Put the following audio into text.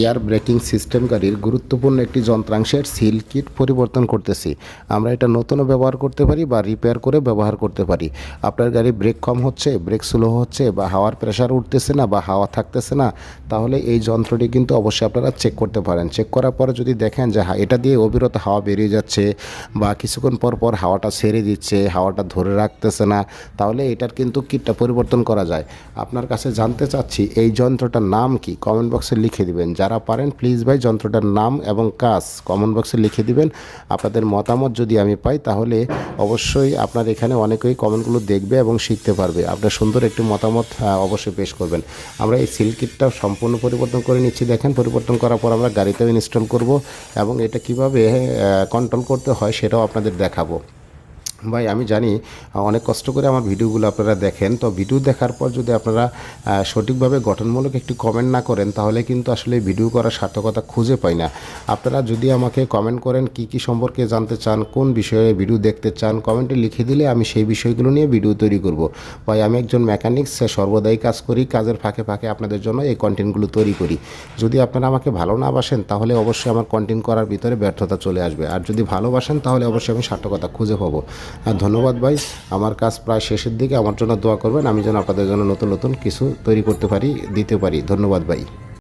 Air braking system গাড়ির গুরুত্বপূর্ণ একটি যন্ত্রাংশের সিল কিট পরিবর্তন করতেছি। আমরা এটা নতুনও ব্যবহার করতে পারি বা রিপেয়ার করে ব্যবহার করতে পারি। আপনার গাড়ি ব্রেক কম হচ্ছে ব্রেক স্লো হচ্ছে বা হাওয়ার প্রেশার উঠতেছে না বা হাওয়া থাকতেছে না, তাহলে এই যন্ত্রটি কিন্তু অবশ্যই আপনারা চেক করতে পারেন। চেক করার পরে যদি দেখেন যে এটা দিয়ে অবিরত হাওয়া বেরিয়ে যাচ্ছে বা কিছুক্ষণ পর পর হাওয়াটা ছেড়ে দিচ্ছে, হাওয়াটা ধরে রাখতেছে না, তাহলে এটার কিন্তু কিটটা পরিবর্তন করা যায়। আপনার কাছে জানতে চাচ্ছি, এই যন্ত্রটার নাম কি? কমেন্ট বক্সে লিখে দিবেন। যারা পারেন প্লিজ ভাই, যন্ত্রটার নাম এবং কাজ কমেন্ট বক্সে লিখে দিবেন। আপনাদের মতামত যদি আমি পাই, তাহলে অবশ্যই আপনার এখানে অনেকেই কমেন্টগুলো দেখবে এবং শিখতে পারবে। আপনার সুন্দর একটি মতামত অবশ্যই পেশ করবেন। আমরা এই সিল কিটটা সম্পূর্ণ পরিবর্তন করে নিচ্ছি। দেখেন, পরিবর্তন করার পর আমরা গাড়িতেও ইনস্টল করব এবং এটা কীভাবে কন্ট্রোল করতে হয় সেটাও আপনাদের দেখাবো। ভাই, আমি জানি অনেক কষ্ট করে আমার ভিডিওগুলো আপনারা দেখেন। তো ভিডিও দেখার পর যদি আপনারা সঠিকভাবে গঠনমূলক একটি কমেন্ট না করেন, তাহলে কিন্তু আসলে ভিডিও করার সার্থকতা খুঁজে পাই না। আপনারা যদি আমাকে কমেন্ট করেন, কি কি সম্পর্কে জানতে চান, কোন বিষয়ে ভিডিও দেখতে চান কমেন্টে লিখে দিলে আমি সেই বিষয়গুলো নিয়ে ভিডিও তৈরি করব। ভাই, আমি একজন মেকানিক্স সর্বদাই কাজ করি, কাজের ফাঁকে ফাঁকে আপনাদের জন্য এই কন্টেন্টগুলো তৈরি করি। যদি আপনারা আমাকে ভালো না বাসেন, তাহলে অবশ্যই আমার কন্টেন্ট করার ভিতরে ব্যর্থতা চলে আসবে। আর যদি ভালোবাসেন, তাহলে অবশ্যই আমি সার্থকতা খুঁজে পাবো। আর ধন্যবাদ ভাই। আমার কাজ প্রায় শেষের দিকে। আমার জন্য দোয়া করবেন। আমি যেন আপনাদের জন্য নতুন নতুন কিছু তৈরি করতে পারি, দিতে পারি। ধন্যবাদ ভাই।